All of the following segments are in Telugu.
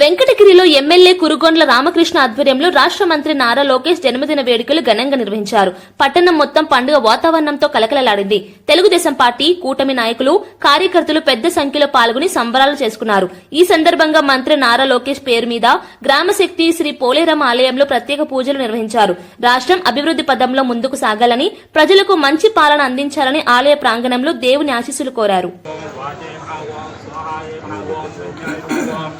వెంకటగిరిలో ఎమ్మెల్యే కురుగొండ్ల రామకృష్ణ ఆధ్వర్యంలో రాష్ట్ర మంత్రి నారా లోకేష్ జన్మదిన వేడుకలు ఘనంగా నిర్వహించారు. పట్టణం మొత్తం పండుగ వాతావరణంతో కలకలలాడింది. తెలుగుదేశం పార్టీ కూటమి నాయకులు కార్యకర్తలు పెద్ద సంఖ్యలో పాల్గొని సంబరాలు చేసుకున్నారు. ఈ సందర్భంగా మంత్రి నారా లోకేష్ పేరు మీద గ్రామశక్తి శ్రీ పోలేరమ్మ ఆలయంలో ప్రత్యేక పూజలు నిర్వహించారు. రాష్ట్రం అభివృద్ధి పదంలో ముందుకు సాగాలని ప్రజలకు మంచి పాలన అందించాలని ఆలయ ప్రాంగణంలో దేవుని ఆశీస్సులు కోరారు. หาวรสหายมหาวรสุญญมหาวร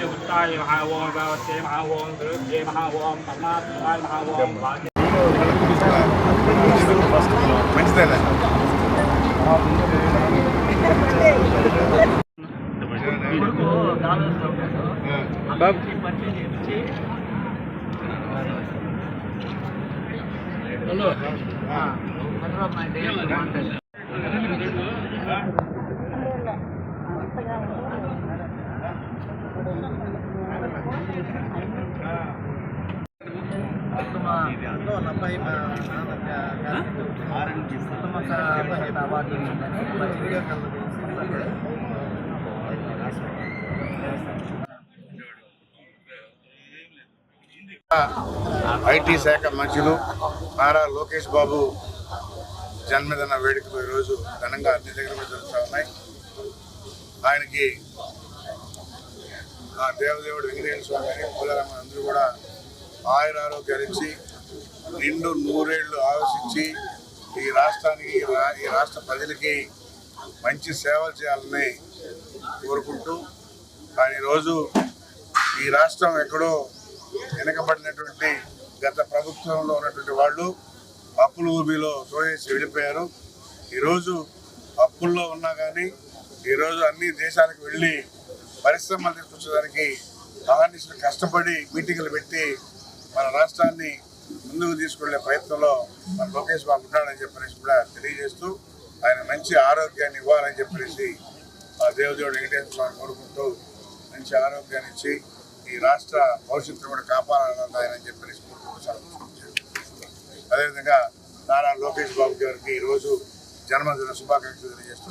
จุตไตมหาวรวาเสมหาวรสุเยมหาวรปมาตไตมหาวรวาบับ హలో ఐటీ శాఖ మంత్రులు నారా లోకేష్ బాబు జన్మదిన వేడుకలు ఈరోజు ఘనంగా అన్ని దగ్గర జరుగుతూ ఉన్నాయి. ఆయనకి ఆ దేవదేవుడు వెంకటేశ్వర స్వామి అని పూలరమ్మ అందరూ కూడా ఆయుర ఆరోగ్యాలు ఇచ్చి నిండు నూరేళ్ళు ఆలోచించి ఈ రాష్ట్రానికి ఈ రాష్ట్ర ప్రజలకి మంచి సేవలు చేయాలని కోరుకుంటూ కానీ ఈరోజు ఈ రాష్ట్రం ఎక్కడో వెనకబడినటువంటి గత ప్రభుత్వంలో ఉన్నటువంటి వాళ్ళు అప్పుల ఊబిలో తోయేసి వెళ్ళిపోయారు. ఈరోజు అప్పుల్లో ఉన్నా కానీ ఈరోజు అన్ని దేశాలకు వెళ్ళి పరిశ్రమలు తీసుకొచ్చడానికి అహర్నిశలు కష్టపడి మీటింగ్లు పెట్టి మన రాష్ట్రాన్ని ముందుకు తీసుకెళ్ళే ప్రయత్నంలో మన లోకేష్ బాబు ఉన్నాడని చెప్పనేసి కూడా తెలియజేస్తూ ఆయన మంచి ఆరోగ్యాన్ని ఇవ్వాలని చెప్పేసి ఆ దేవదేవుడు వెంకటేశ్వర స్వామి కోరుకుంటూ మంచి ఆరోగ్యాన్ని ఇచ్చి ఈ రాష్ట్ర భవిష్యత్తును కూడా కాపాడాలని ఆయన చెప్పేసి కోరుకుంటూ అదేవిధంగా నారా లోకేష్ బాబు గారికి ఈరోజు జన్మదిన శుభాకాంక్షలు తెలియజేస్తూ